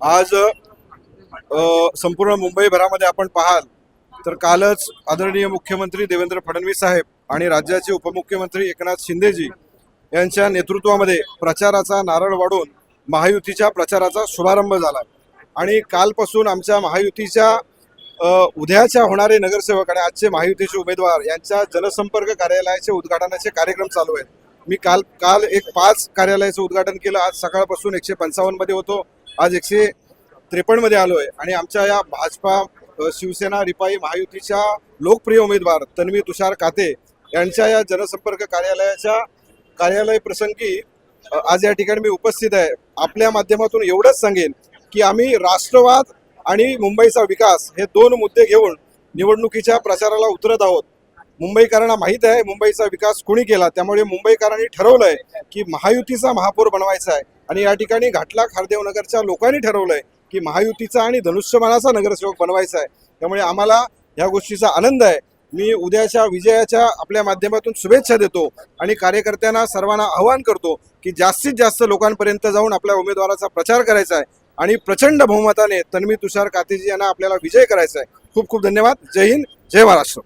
आज संपूर्ण मुंबईभरामध्ये आपण पाहाल तर कालच आदरणीय मुख्यमंत्री देवेंद्र फडणवीस साहेब आणि राज्याचे उपमुख्यमंत्री एकनाथ शिंदेजी यांच्या नेतृत्वामध्ये प्रचाराचा नारळ वाढून महायुतीच्या प्रचाराचा शुभारंभ झाला. आणि कालपासून आमच्या महायुतीच्या उद्याच्या होणारे नगरसेवक आणि आजचे महायुतीचे उमेदवार यांच्या जनसंपर्क कार्यालयाचे उद्घाटनाचे कार्यक्रम चालू आहेत. मी काल काल एक पाच कार्यालयाचं उद्घाटन केलं. आज सकाळपासून एकशे पंचावन्नमध्ये होतो. आज एकशे त्रेपन्नमध्ये आलोय. आणि आमच्या या भाजपा शिवसेना रिपाई महायुतीच्या लोकप्रिय उमेदवार तन्वी तुषार काते यांच्या या जनसंपर्क कार्यालयाच्या कार्यालय प्रसंगी आज या ठिकाणी मी उपस्थित आहे. आपल्या माध्यमातून एवढंच सांगेन की आम्ही राष्ट्रवाद आणि मुंबईचा विकास हे दोन मुद्दे घेऊन निवडणुकीच्या प्रचाराला उतरत आहोत. मुंबईकरांना माहीत आहे मुंबईचा विकास कोणी केला? त्यामुळे मुंबईकरांनी ठरवलंय की महायुतीचा महापौर बनवायचा आहे. आणि या ठिकाणी घाटला खारदेव नगरच्या लोकांनी ठरवलंय की महायुतीचा आणि धनुष्यमानाचा नगरसेवक बनवायचा आहे. त्यामुळे आम्हाला ह्या गोष्टीचा आनंद आहे. मी उद्याच्या विजयाच्या आपल्या माध्यमातून शुभेच्छा देतो आणि कार्यकर्त्यांना सर्वांना आवाहन करतो की जास्तीत जास्त लोकांपर्यंत जाऊन आपल्या उमेदवाराचा प्रचार करायचा आहे आणि प्रचंड बहुमताने तन्वी तुषार कातेजी यांना आपल्याला विजय करायचा आहे. खूप खूप धन्यवाद. जय हिंद जय महाराष्ट्र.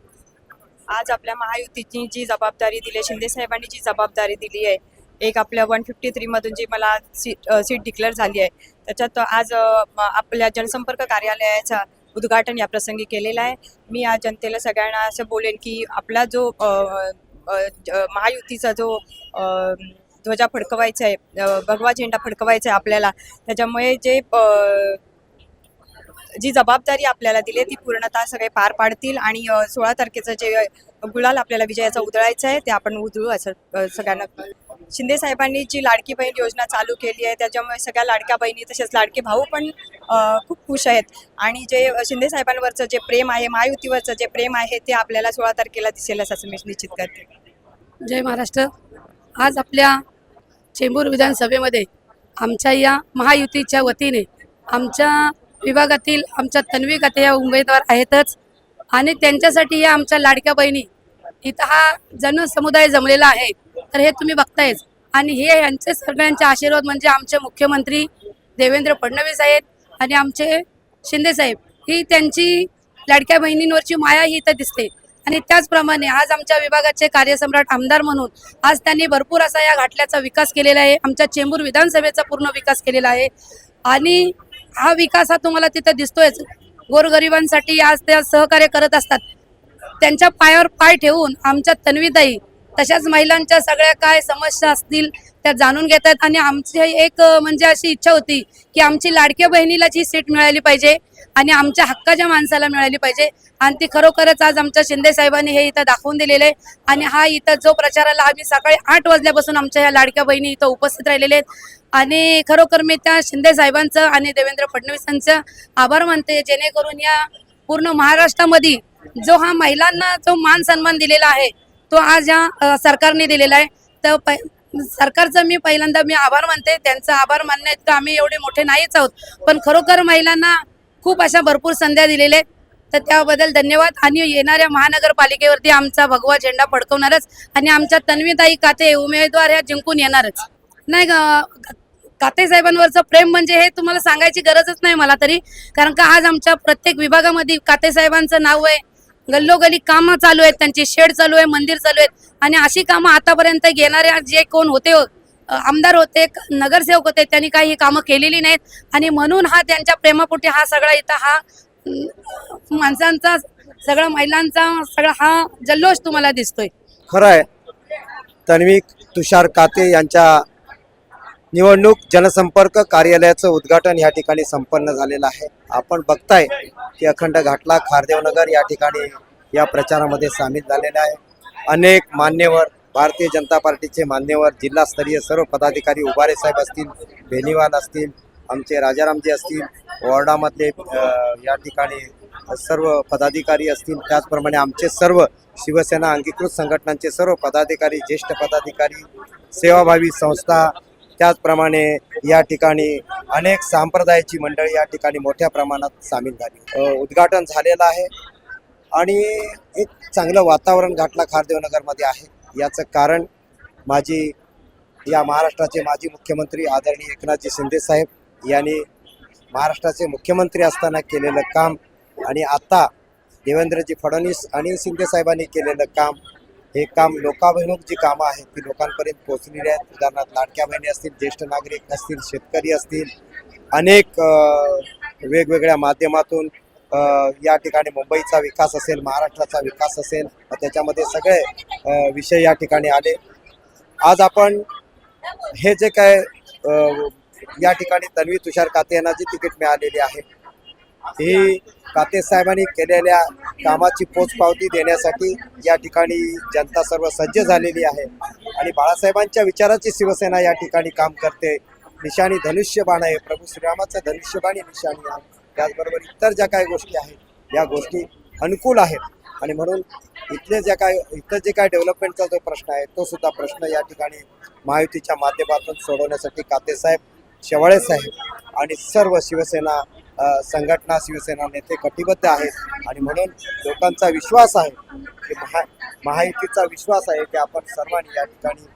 आज आपल्या महायुतीची जी जबाबदारी दिली आहे, शिंदे साहेबांनी जी जबाबदारी दिली आहे एक आपल्या वन फिफ्टी थ्रीमधून जी मला सीट सीट डिक्लेअर झाली आहे त्याच्यात आज आपल्या जनसंपर्क कार्यालयाचा उद्घाटन या प्रसंगी केलेलं आहे. मी आज जनतेला सगळ्यांना असं बोलेन की आपला जो महायुतीचा जो ध्वजा फडकवायचा आहे भगवा झेंडा फडकवायचा आहे आपल्याला त्याच्यामुळे जे जी जबाबदारी आपल्याला दिली आहे ती पूर्णतः सगळे पार पाडतील आणि सोळा तारखेचं जे गुलाल आपल्याला विजयाचा उधळायचं आहे ते आपण उधळू असं सगळ्यांना. शिंदे साहेबांनी जी लाडकी बहीण योजना चालू केली आहे त्याच्यामुळे सगळ्या लाडक्या बहिणी तसेच लाडके भाऊ पण खूप खुश आहेत. आणि जे शिंदे साहेबांवरचं जे प्रेम आहे महायुतीवरचं जे प्रेम आहे ते आपल्याला सोळा तारखेला दिसेल असं मी निश्चित करते. जय महाराष्ट्र. आज आपल्या चेंबूर विधानसभेमध्ये आमच्या या महायुतीच्या वतीने आमच्या विभागातील आमच्या तन्वी कथे या उमेदवार आहेतच. आणि त्यांच्यासाठी या आमच्या लाडक्या बहिणी इथं हा जनसमुदाय जमलेला आहे. तर हे तुम्ही बघतायच. आणि हे यांचे सगळ्यांचे आशीर्वाद म्हणजे आमचे मुख्यमंत्री देवेंद्र फडणवीस आहेत आणि आमचे शिंदे साहेब. ही त्यांची लाडक्या बहिणींवरची माया ही इथं दिसते. आणि त्याचप्रमाणे आज आमच्या विभागाचे कार्यसम्राट आमदार म्हणून आज त्यांनी भरपूर असा या घाटल्याचा विकास केलेला आहे. आमच्या चेंबूर विधानसभेचा पूर्ण विकास केलेला आहे. आणि हा विकास हा तुम्हाला तिथं दिसतोयच. गोरगरिबांसाठी आज त्या सहकार्य करत असतात. त्यांच्या पायावर पाय ठेवून आमच्या तन्वीताई तशाच महिलांच्या सगळ्या काय समस्या असतील त्या जाणून घेत आहेत आणि आमची एक म्हणजे अशी इच्छा होती की आमची लाडक्या बहिणीला जी सीट मिळाली पाहिजे आणि आमच्या हक्काच्या माणसाला मिळाली पाहिजे. आणि ती खरोखरच आज आमच्या शिंदे साहेबांनी हे इथं दाखवून दिलेलं आहे. आणि हा इथं जो प्रचाराला आम्ही सकाळी आठ वाजल्यापासून आमच्या ह्या लाडक्या बहिणी इथं उपस्थित राहिलेले आहेत. आणि खरोखर मी त्या शिंदे साहेबांचं आणि देवेंद्र फडणवीसांचं आभार मानते. जेणेकरून या पूर्ण महाराष्ट्रामध्ये जो हा महिलांना जो मान सन्मान दिलेला आहे तो आज या सरकारने दिलेला आहे. तर पै सरकारचं मी पहिल्यांदा मी आभार मानते. त्यांचा आभार मानण्यात इतकं आम्ही एवढे मोठे नाहीच आहोत. पण खरोखर महिलांना खूप अशा भरपूर संध्या दिलेल्या आहेत. तर त्याबद्दल धन्यवाद. आणि येणाऱ्या महानगरपालिकेवरती आमचा भगवा झेंडा फडकवणारच आणि आमच्या तन्वीताई काते उमेदवार ह्या जिंकून येणारच. नाही ग- काते साहेबांवरचं प्रेम म्हणजे हे तुम्हाला सांगायची गरजच नाही मला तरी. कारण का आज आमच्या प्रत्येक विभागामध्ये काते साहेबांचं नाव आहे. गल्लोगल्ली कामं चालू आहेत त्यांचे शेड चालू आहे मंदिर चालू आहेत. आणि अशी कामं आतापर्यंत घेणाऱ्या जे कोण होते आमदार होते नगरसेवक होते त्यांनी काही ही कामं केलेली नाहीत. आणि म्हणून हा त्यांच्या प्रेमापोटी हा सगळा इथं हा माणसांचा सगळा महिलांचा सगळा हा जल्लोष तुम्हाला दिसतोय. खरं आहे. तन्वी तुषार काते यांच्या निवडणूक जनसंपर्क कार्यालयाचं उद्घाटन या ठिकाणी संपन्न झालेलं आहे. आपण बघताय की अखंड घाटला खारदेवनगर या ठिकाणी या प्रचारामध्ये सामील झालेले आहे. अनेक मान्यवर भारतीय जनता पार्टीचे मान्यवर जिल्हास्तरीय सर्व पदाधिकारी उभारे साहेब असतील बेनीवाल असतील आमचे राजारामजी असतील वॉर्डामधले या ठिकाणी सर्व पदाधिकारी असतील त्याचप्रमाणे आमचे सर्व शिवसेना अंगीकृत संघटनांचे सर्व पदाधिकारी ज्येष्ठ पदाधिकारी सेवाभावी संस्था त्याचप्रमाणे या ठिकाणी अनेक सांप्रदायाची मंडळी या ठिकाणी मोठ्या प्रमाणात सामील झाली. उद्घाटन झालेलं आहे आणि एक चांगलं वातावरण घाटला खारदेवनगरमध्ये आहे. याचं कारण माझी या महाराष्ट्राचे माजी मुख्यमंत्री आदरणीय एकनाथजी शिंदे साहेब यांनी महाराष्ट्राचे मुख्यमंत्री असताना केलेलं काम आणि आता देवेंद्रजी फडणवीस आणि शिंदे साहेबांनी केलेलं काम हे काम लोकाभिमुख जी कामं आहेत ती लोकांपर्यंत पोहोचलेली आहेत. उदाहरणार्थ लाडक्या बहिणी असतील ज्येष्ठ नागरिक असतील शेतकरी असतील अनेक वेगवेगळ्या माध्यमातून या ठिकाणी मुंबईचा विकास असेल महाराष्ट्राचा विकास असेल त्याच्यामध्ये सगळे विषय या ठिकाणी आले. आज आपण हे जे काय या ठिकाणी तन्वी तुषार काते यांना जी तिकीट मिळालेली आहे ही काते साहेबांनी केलेल्या कामाची पोचपावती देण्यासाठी या ठिकाणी जनता सर्व सज्ज झालेली आहे. आणि बाळासाहेबांच्या विचाराची शिवसेना या ठिकाणी काम करते. निशाणी धनुष्यबाण आहे. प्रभू श्रीरामाचं धनुष्यबाणी निशाणी आहे. त्याचबरोबर इतर ज्या काही गोष्टी आहेत या गोष्टी अनुकूल आहेत. आणि म्हणून इथले ज्या काय इथं जे काय डेव्हलपमेंटचा जो प्रश्न आहे तो सुद्धा प्रश्न या ठिकाणी महायुतीच्या माध्यमातून सोडवण्यासाठी कातेसाहेब शेवाळे साहेब आणि सर्व शिवसेना संघटना शिवसेना नेते कटिबद्ध आहेत आणि म्हणून लोकांचा विश्वास आहे की महा महायुतीचा विश्वास आहे की आपण सर्वांनी या ठिकाणी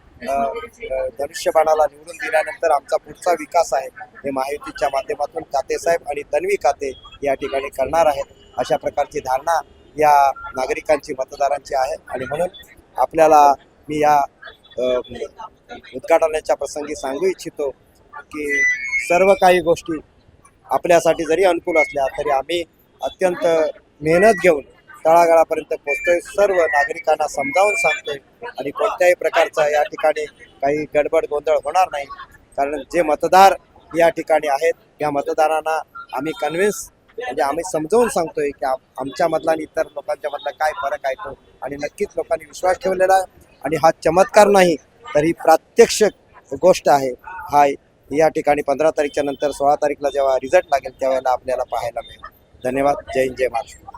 धनुष्यबाणाला निवडून दिल्यानंतर आमचा पुढचा विकास आहे हे महायुतीच्या माध्यमातून कातेसाहेब आणि तन्वी काते या ठिकाणी करणार आहेत. अशा प्रकारची धारणा या नागरिकांची मतदारांची आहे आणि म्हणून आपल्याला मी या उद्घाटनाच्या प्रसंगी सांगू इच्छितो की सर्व काही गोष्टी आपल्यासाठी जरी अनुकूल असल्या तरी आम्ही अत्यंत मेहनत घेऊन तळागाळापर्यंत पोहोचतोय सर्व नागरिकांना समजावून सांगतोय. आणि कोणत्याही प्रकारचा या ठिकाणी काही गडबड गोंधळ होणार नाही. कारण जे मतदार या ठिकाणी आहेत या मतदारांना आम्ही कन्व्हिन्स म्हणजे आम्ही समजावून सांगतोय की आमच्यामधला आणि इतर लोकांच्या मधला काय फरक आहे तो. आणि नक्कीच लोकांनी विश्वास ठेवलेला आहे. आणि हा चमत्कार नाही तर ही प्रात्यक्ष गोष्ट आहे. हा या ठिकाणी पंधरा तारीखच्या नंतर सोळा तारीखला जेव्हा रिझल्ट लागेल त्यावेळेला आपल्याला पाहायला मिळेल. धन्यवाद. जय हिंद जय महाराष्ट्र.